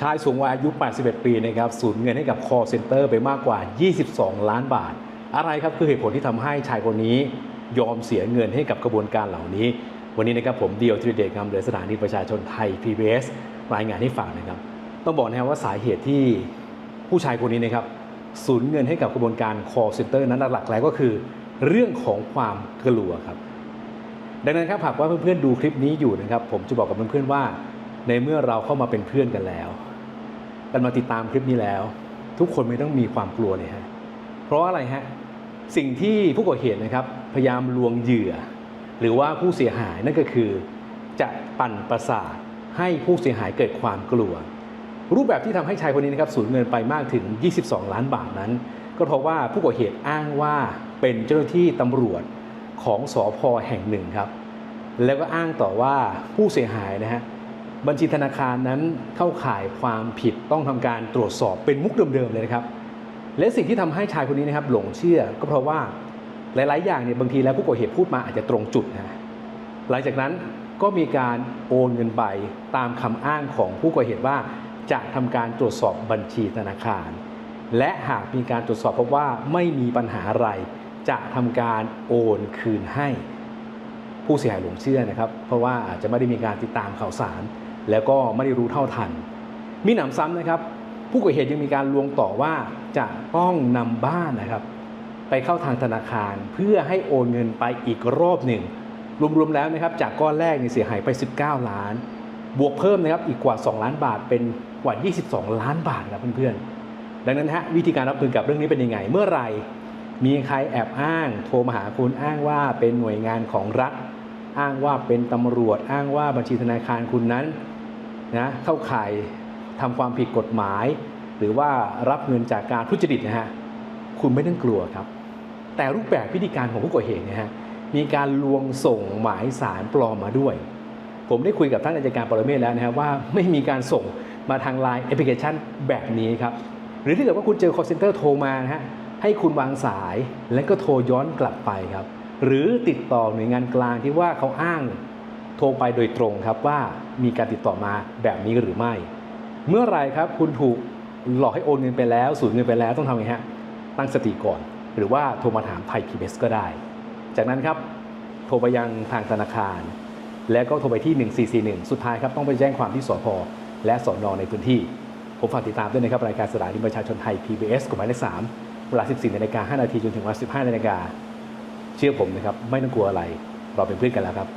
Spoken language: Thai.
ชายสูงวัยอายุ 81 ปีนะครับสูญเงินให้กับ call center ไปมากกว่า 22 ล้านบาท อะไรครับคือเหตุผลที่ทำให้ชายคนนี้ยอมเสียเงินให้กับกระบวนการเหล่านี้ วันนี้นะครับผมเดียวทรีเดชคำเลยสถานีประชาชนไทย PBS รายงานให้ฟังนะครับ ต้องบอกนะครับว่าสาเหตุที่ผู้ชายคนนี้นะครับสูญเงินให้กับกระบวนการ call center นั้นหลักๆแล้วก็คือ เรื่องของความกลัวครับ ดังนั้นครับหากว่าเพื่อนๆดูคลิปนี้อยู่นะครับ ผมจะบอกกับเพื่อนๆว่า ในเมื่อเราเข้ามาเป็นเพื่อนกันแล้วกันมาติดตามคลิปนี้แล้ว ทุกคนไม่ต้องมีความกลัวเลยฮะเพราะอะไรฮะสิ่งที่ผู้ก่อเหตุนะครับ พยายามลวงเหยื่อ หรือว่าผู้เสียหายนั่นก็คือ จะปั่นประสาทให้ผู้เสียหายเกิดความกลัว รูปแบบที่ทำให้ชายคนนี้นะครับสูญเงินไปมากถึง 22 ล้านบาทนั้น ก็เพราะว่าผู้ก่อเหตุอ้างว่าเป็นเจ้าหน้าที่ตำรวจของสอพแห่งหนึ่งครับ แล้วก็อ้างต่อว่าผู้เสียหายนะฮะ บัญชีธนาคารนั้นเข้าข่ายความผิดต้องทำการตรวจสอบเป็นมุกเดิมๆเลยนะครับ และสิ่งที่ทำให้ชายคนนี้นะครับ หลงเชื่อก็เพราะว่าหลาย ๆ อย่างเนี่ยบางทีแล้วผู้ก่อเหตุพูดมาอาจจะตรงจุดนะหลังจากนั้นก็มีการโอนเงินไปตามคำอ้างของผู้ก่อเหตุว่าจะทำการตรวจสอบบัญชีธนาคาร และหากมีการตรวจสอบพบว่าไม่มีปัญหาอะไร จะทำการโอนคืนให้ ผู้เสียหายหลงเชื่อนะครับ เพราะว่าอาจจะไม่ได้มีการติดตามข่าวสาร แล้วก็ไม่ได้รู้เท่าทัน มีหนำซ้ำนะครับ ผู้ก่อเหตุยังมีการลวงต่อว่าจะต้องนำบ้านนะครับ ไปเข้าทางธนาคารเพื่อให้โอนเงินไปอีกรอบหนึ่ง รวมๆแล้วนะครับ จากก้อนแรกนี่เสียหายไป 19 ล้าน บวกเพิ่มนะครับอีกกว่า 2 ล้านบาท เป็นกว่า 22 ล้านบาทครับเพื่อนๆดังนั้นฮะวิธีการรับมือกับเรื่องนี้เป็นยังไงเมื่อไหร่มีใครแอบอ้าง โทรมาหาคุณอ้างว่าเป็นหน่วยงานของรัฐ อ้างว่าเป็นตำรวจ อ้างว่าบัญชีธนาคารคุณนั้นนะเข้าข่ายทำความผิดกฎหมาย หรือว่ารับเงินจากการทุจริตนะฮะคุณไม่ต้องกลัวครับ แต่รูปแบบพิธีการของผู้ก่อเหตุเนยฮะมีการลวงส่งหมายสารปลอมมาด้วย ผมได้คุยกับท่านอัยการปรเมศแล้วนะครับว่าไม่มีการส่งมาทางไลน์แอปพลิเคชันแบบนี้ครับหรือถ้าเกิดว่าคุณเจอ call center โทรมานะฮะให้คุณวางสายแล้วก็โทรย้อนกลับไปครับ หรือติดต่อหน่วยงานกลางที่ว่าเขาอ้างโทรไปโดยตรงครับว่ามีการติดต่อมาแบบนี้หรือไม่ เมื่อไรครับคุณถูกหลอกให้โอนเงินไปแล้วสูญเงินไปแล้วต้องทำไงฮะตั้งสติก่อน หรือว่าโทรมาถามไทยพีเก็ได้ จากนั้นครับโทรไปยังทางธนาคาร แล้วก็โทรไปที่ 1441 สุดท้ายครับต้องไปแจ้งความที่สพและสอนอในพื้นที่ ผมฝากติดตามด้วยนะครับ รายการสถานีประชาชนไทย PBS กฎหมายเลข3เวลา 14นาฬิกา5นาทีจนถึงเวลา15นาฬิกา เชื่อผมนะครับ ไม่ต้องกลัวอะไร เราเป็นเพื่อนกันแล้วครับ